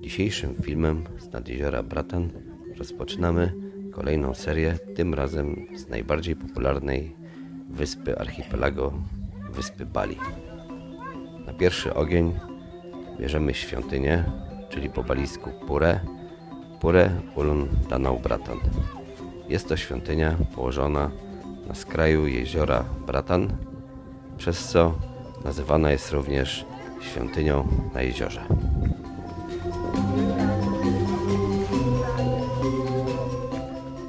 Dzisiejszym filmem z nad jeziora Bratan rozpoczynamy kolejną serię, tym razem z najbardziej popularnej wyspy archipelago, wyspy Bali. Na pierwszy ogień bierzemy świątynię, czyli po balisku Pure, Pure Ulun Danau Bratan. Jest to świątynia położona na skraju jeziora Bratan, przez co nazywana jest również świątynią na jeziorze.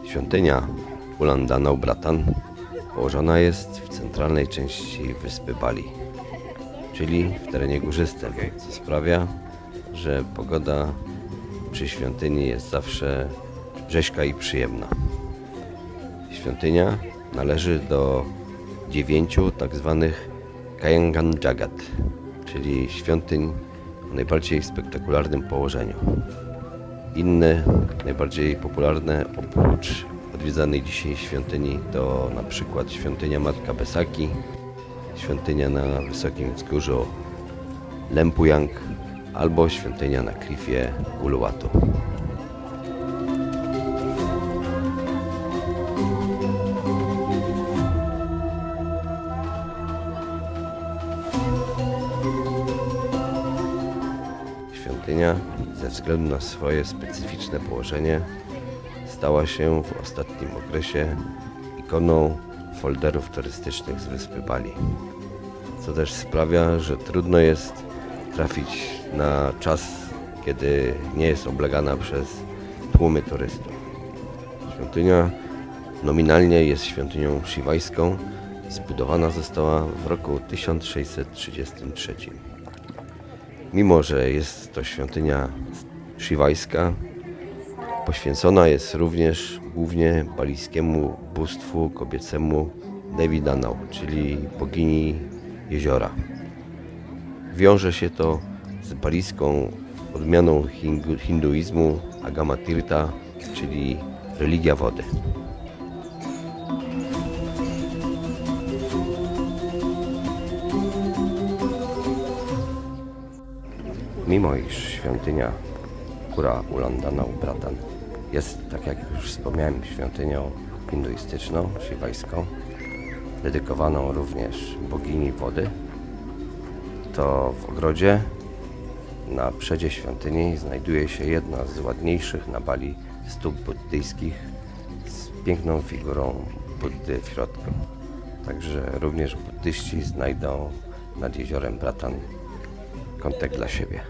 Świątynia Ulandanau Bratan położona jest w centralnej części wyspy Bali, czyli w terenie górzystym, co sprawia, że pogoda przy świątyni jest zawsze rzeźka i przyjemna. Świątynia należy do dziewięciu tak zwanych Kayangan Jagat, czyli świątyń o najbardziej spektakularnym położeniu. Inne, najbardziej popularne oprócz odwiedzanej dzisiaj świątyni to na przykład świątynia Matka Besaki, świątynia na wysokim wzgórzu Lempuyang albo świątynia na klifie Uluwatu. Świątynia ze względu na swoje specyficzne położenie stała się w ostatnim okresie ikoną folderów turystycznych z wyspy Bali. Co też sprawia, że trudno jest trafić na czas, kiedy nie jest oblegana przez tłumy turystów. Świątynia nominalnie jest świątynią shiwajską. Zbudowana została w roku 1633. Mimo, że jest to świątynia shiwajska, poświęcona jest również głównie balijskiemu bóstwu kobiecemu Devi Danau, czyli bogini jeziora. Wiąże się to z balijską odmianą hindu- hinduizmu Agama Tirtha, czyli religia wody. Mimo iż świątynia Kura Ulandanau Bratan jest, tak jak już wspomniałem, świątynią hinduistyczną, shiwajską, dedykowaną również bogini wody, to w ogrodzie na przedzie świątyni znajduje się jedna z ładniejszych na Bali stóp buddyjskich z piękną figurą Buddy w środku. Także również buddyści znajdą nad jeziorem Bratan kątek dla siebie.